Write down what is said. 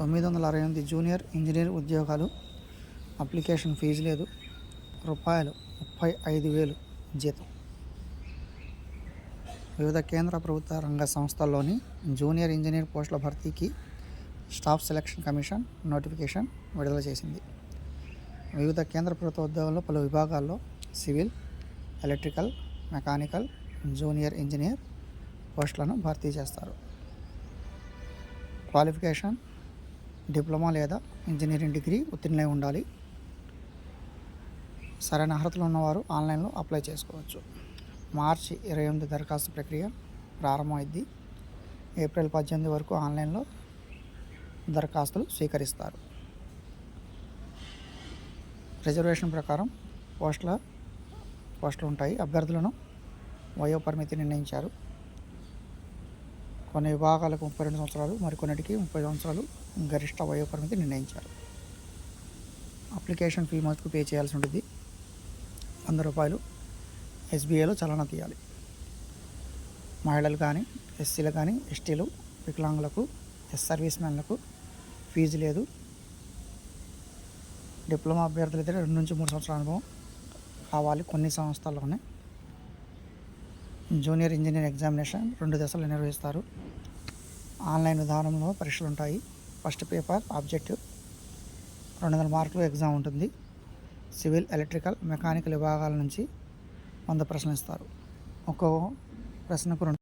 తొమ్మిది వందల అరవై ఎనిమిది జూనియర్ ఇంజనీర్ ఉద్యోగాలు. అప్లికేషన్ ఫీజు లేదు. రూపాయలు ముప్పై ఐదు వేలు జీతం. వివిధ కేంద్ర ప్రభుత్వ రంగ సంస్థల్లోని జూనియర్ ఇంజనీర్ పోస్టుల భర్తీకి స్టాఫ్ సెలక్షన్ కమిషన్ నోటిఫికేషన్ విడుదల చేసింది. వివిధ కేంద్ర ప్రభుత్వ ఉద్యోగాల్లో పలు విభాగాల్లో civil electrical mechanical junior engineer పోస్టులను భర్తీ చేస్తారు. క్వాలిఫికేషన్ డిప్లొమా లేదా ఇంజనీరింగ్ డిగ్రీ ఉత్తీర్ణులై ఉండాలి. సరైన అర్హతలు ఉన్నవారు ఆన్లైన్లో అప్లై చేసుకోవచ్చు. మార్చి ఇరవై ఎనిమిది దరఖాస్తు ప్రక్రియ ప్రారంభమైంది ఏప్రిల్ పద్దెనిమిది వరకు ఆన్లైన్లో దరఖాస్తులు స్వీకరిస్తారు. రిజర్వేషన్ ప్రకారం పోస్టుల పోస్టులు ఉంటాయి అభ్యర్థులను వయో పరిమితి నిర్ణయించారు. కొన్ని విభాగాలకు ముప్పై రెండు సంవత్సరాలు మరికొన్నిటికి ముప్పై సంవత్సరాలు గరిష్ట వయో పరిమితి నిర్ణయించారు. అప్లికేషన్ ఫీ మటుకు పే చేయాల్సి ఉంటుంది. వంద రూపాయలు ఎస్బీఐలో చలన తీయాలి. మహిళలు కానీ ఎస్సీలు కానీ ఎస్టీలు వికలాంగులకు ఎస్ సర్వీస్ మ్యాన్లకు ఫీజు లేదు. డిప్లొమా అభ్యర్థులు అయితే రెండు నుంచి మూడు సంవత్సరాల అనుభవం కావాలి కొన్ని సంస్థల్లోనే. జూనియర్ ఇంజనీర్ ఎగ్జామినేషన్ రెండు దశలు నిర్వహిస్తారు. ఆన్లైన్ విధానంలో పరీక్షలు ఉంటాయి. First paper objective. రెండు వందల మార్కులు ఎగ్జామ్ ఉంటుంది. సివిల్ ఎలక్ట్రికల్ మెకానికల్ విభాగాల నుంచి వంద ప్రశ్నలు ఇస్తారు. ఒక్కో ప్రశ్నకు రెండు